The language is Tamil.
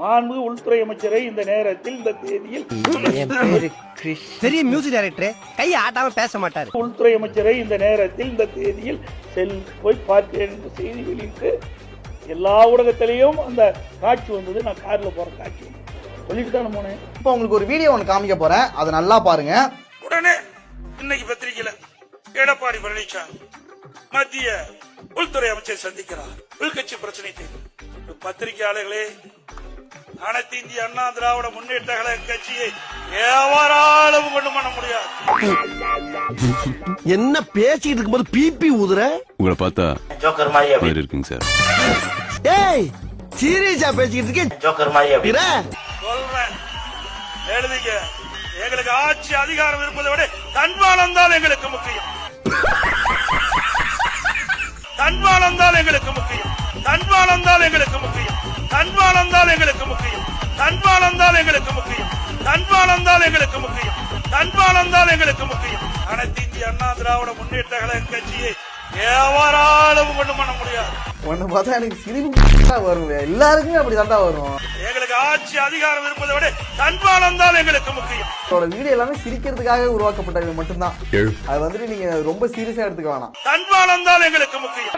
மாண்பு உள்துறை அமைச்சரை இந்த நேரத்தில் இந்த தேதியில். என் பேரு கிறிஷ் பெரிய மியூசிக் டைரக்டர் கையை ஆட்டாம பேச மாட்டாரு. உள்துறை அமைச்சரை இந்த நேரத்தில் இந்த தேதியில் செல் போய் பார்த்தேன் என்று செய்தி வெளியிட்டு எல்லா ஊடகத்திலையும் அந்த காட்சி வந்தது. நான் கார்ல போற காட்சி. சொல்லிட்டு தானே போனேன். இப்போ உங்களுக்கு ஒரு வீடியோ ஒன்று காமிக்க போறேன். அதை நல்லா பாருங்க. உடனே இன்னைக்கு பத்திரிகையில எடப்பாடி பழனிசாமி மத்திய உள்துறை அமைச்சர் சந்திக்கிறார். உள்கட்சி பிரச்சனை தீர்வு. பத்திரிகையாளர்களே அனைத்து இந்திய அண்ணா திராவிட முன்னேற்ற கழக கட்சியை எவராலும் கொண்டு பண்ண முடியாது. என்ன பேசிட்டு இருக்கும்போது பிபி ஊதுற? உங்களை பார்த்தா ஜோக்கர் மாதிரி இருக்குங்க சார். ஏய் சீரியஸா பேசிக்கிட்டு இருக்கேன் ஜோக்கர் மாதிரி சொல்றேன். எழுதிக்க. எங்களுக்கு ஆட்சி அதிகாரம் இருப்பதை விட தன்மானம் தான் எங்களுக்கு முக்கியம். தன்மானம் தான் எங்களுக்கு முக்கியம். தன்மானம் தான் எங்களுக்கு முக்கியம். தன்மானம் தான் எங்களுக்கு முக்கியம். தன்மானம் தான் எங்களுக்கு முக்கியம். தன்மானம் தான் எங்களுக்கு முக்கியம். தன்மானம் தான் எங்களுக்கு முக்கியம். அனைத்து இந்திய அண்ணா திராவிட முன்னேற்ற கழக கட்சியை எவராலும் கொண்டு பண்ண முடியாது. ஒன்று பார்த்தா எனக்கு சிரிப்பு வரும். எல்லாருக்குமே அப்படி வரும். எங்களுக்கு ஆட்சி அதிகாரம் இருப்பதை விட தன்மானம் தான் எங்களுக்கு முக்கியம். இதோட வீடியோ எல்லாமே சிரிக்கிறதுக்காக உருவாக்கப்பட்டது மட்டும்தான். அது வந்துட்டு நீங்க ரொம்ப சீரியஸா எடுத்துக்க வேணாம். தன்மானம் தான் எங்களுக்கு முக்கியம்.